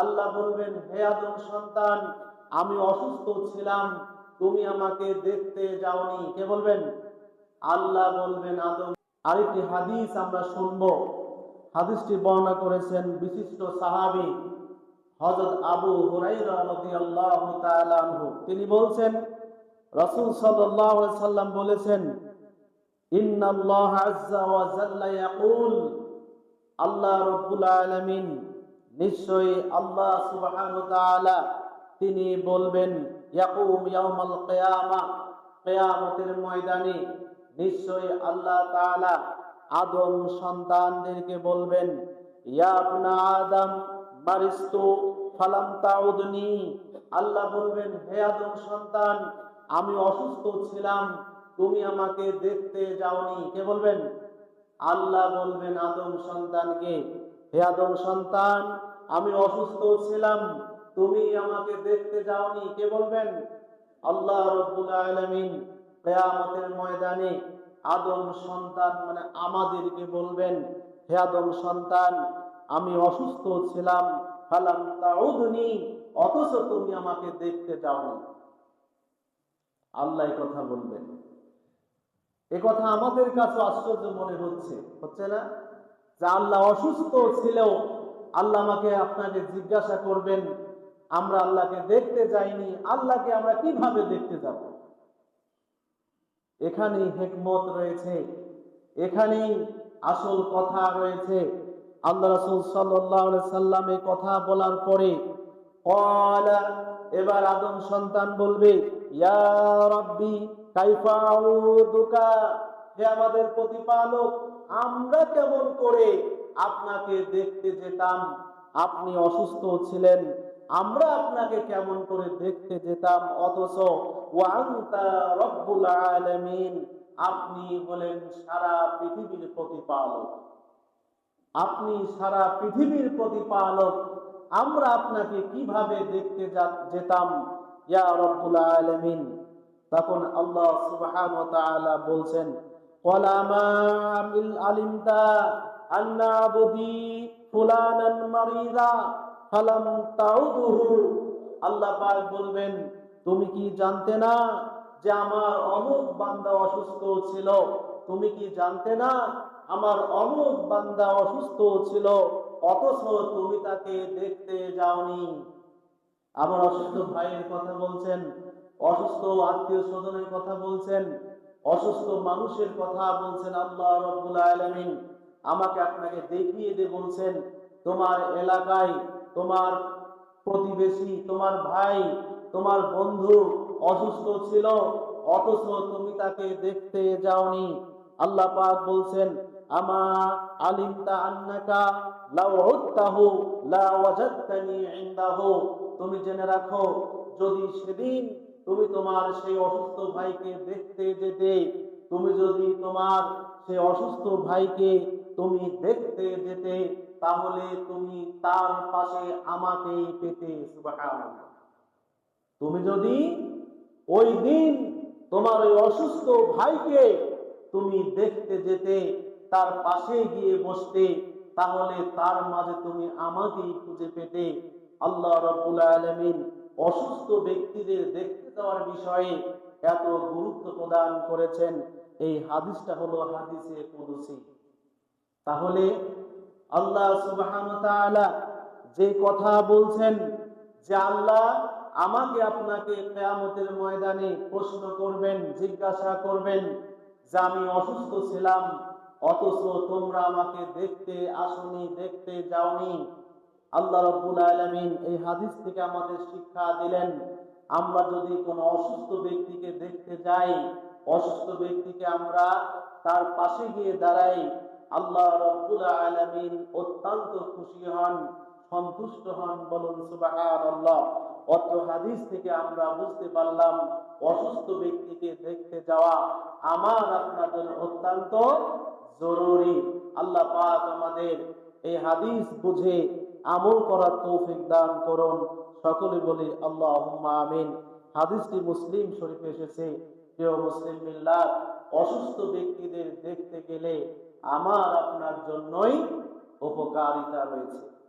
আল্লাহ বলবেন, হে আদম সন্তান, আমি অসুস্থ ছিলাম, তুমি আমাকে দেখতে যাওনি। কে বলবেন? আল্লাহ বলবেন, আদম, আরেকটি হাদিস আমরা শুনব। হাদিসটি বর্ণনা করেছেন বিশিষ্ট সাহাবী হযরত আবু হুরাইরা রাদিয়াল্লাহু তাআলা আনহু। তিনি বলছেন, রাসূল আলাইহি সাল্লাম বলেছেন আল্লাহ রাব্বুল আলামিন নিশ্চয়ই আল্লাহ তাআলা তিনি বলবেন, ইয়াকুম ময়দানে নিশ্চয়ই আল্লাহ তাআলা আদম সন্তানদেরকে বলবেন, ইয়া ইবনা আদম ফালাম তাউদনি আল্লাহ বলবেন সন্তান, আমি অসুস্থ ছিলাম, তুমি আমাকে দেখতে যাওনি কে বলবেন? আল্লাহ বলবেন আদম সন্তানকে হে আদম সন্তান, আমি অসুস্থ ছিলাম, তুমি আমাকে দেখতে যাওনি, কে বলবেন? আল্লাহ রব্বুল আলামিন কিয়ামতের ময়দানে আদম সন্তান মানে আমাদেরকে বলবেন, হে আদম সন্তান, আমি অসুস্থ ছিলাম, ফালাম তাউদনি, অথচ তুমি আমাকে দেখতে যাওনি। আল্লাহ কথা বলবেন। এ কথা আমাদের কাছে আশ্চর্য মনে হচ্ছে হচ্ছে না? যে আল্লাহ অসুস্থ ছিলেও আল্লাহ আমাকে আপনাকে জিজ্ঞাসা করবেন, আমরা আল্লাহকে দেখতে যাইনি, আল্লাহকে আমরা কীভাবে দেখতে যাব? এখানেই হেকমত রয়েছে, এখানেই আসল কথা রয়েছে। আল্লাহ রাসূল সাল্লাম এই কথা বলার পরে এবার আদম সন্তান বলবে, ইয়া রাব্বি, কাইফা হে আমাদের প্রতিপালক, আমরা কেমন করে আপনাকে দেখতে যেতাম? আপনি অসুস্থ ছিলেন, আমরা আপনাকে কেমন করে দেখতে যেতাম? অথচ আপনি হলেন সারা পৃথিবীর প্রতিপালক। আপনি সারা পৃথিবীর প্রতিপালক। আমরা আপনাকে কীভাবে দেখতে যেতাম? ইয়া রব্বুল আলামিন। তখন আল্লাহ তাআলা বলছেন ক্বালা মা আমিল আলিমতা আন্না আবদি ফুলানান মারিদা ফালাম তাউদুহু। আল্লাহ পাক বলবেন, তুমি কি জানতে না যে আমার অমুক বান্দা অসুস্থ ছিল? তুমি কি জানতে না আমার অমুক বান্দা অসুস্থ ছিল? অথচ তুমি তাকে দেখতে যাওনি। আমার অসুস্থ ভাইয়ের কথা বলছেন, অসুস্থ আত্মীয় স্বজনের কথা বলছেন অসুস্থ মানুষের কথা বলছেন আল্লাহ রব্বুল আলামিন। আমাকে আপনাকে দেখিয়ে দে বলছেন, তোমার এলাকায় তোমার প্রতিবেশী, তোমার ভাই, তোমার বন্ধু অসুস্থ ছিল, অথচ তুমি তাকে দেখতে যাওনি। আল্লাহ পাক বলছেন, আমা আলিমতা আন্নাকা লাউ উত্তাহু, লা ওয়াজাদতানি ইনদাহু। তুমি জেনে রাখো, যদি সেদিন তুমি তোমার সেই অসুস্থ ভাইকে দেখতে যেতে, তুমি যদি তোমার সেই অসুস্থ ভাইকে তুমি দেখতে যেতে, তাহলে তুমি তার পাশে আমাকেই পেতে তুমি যদি ওই দিন তোমার ওই অসুস্থ ভাইকে তুমি দেখতে যেতে, তার পাশে গিয়ে বসতে, তাহলে তার মাঝে তুমি আমাকেই খুঁজে পেতে। আল্লাহ রব্বুল আলামিন অসুস্থ ব্যক্তিদের দেখতে যাওয়ার বিষয়ে এত গুরুত্ব প্রদান করেছেন, এই হাদিসটা হলো হাদিসে কুদসি। তাহলে আল্লাহ তাআলা যে কথা বলছেন, যে আল্লাহ আমাকে আপনাকে কেয়ামতের ময়দানে প্রশ্ন করবেন, জিজ্ঞাসা করবেন যে আমি অসুস্থ ছিলাম, অথচ তোমরা আমাকে দেখতে আসনি, দেখতে যাওনি। আল্লাহ রাব্বুল আলামিন এই হাদিস থেকে আমাদের শিক্ষা দিলেন, আমরা যদি কোনো অসুস্থ ব্যক্তিকে দেখতে যাই, অসুস্থ ব্যক্তিকে আমরা তার পাশে গিয়ে দাঁড়াই, আল্লাহ রাব্বুল আলামিন অত্যন্ত খুশি হন, সন্তুষ্ট হন, বলুন সুবহানাল্লাহ। অত্র হাদিস থেকে আমরা বুঝতে পারলাম, অসুস্থ ব্যক্তিকে দেখতে যাওয়া আমার আপনার জন্য অত্যন্ত জরুরি। আল্লাহ পাক আমাদের এই হাদিস বুঝে আমল করার তৌফিক দান করুন। সকলে বলি আল্লাহ আমিন। হাদিসটি মুসলিম শরীফে এসেছে। প্রিয় মুসলিম মিল্লার অসুস্থ ব্যক্তিদের দেখতে গেলে আমার আপনার জন্যই উপকারিতা রয়েছে।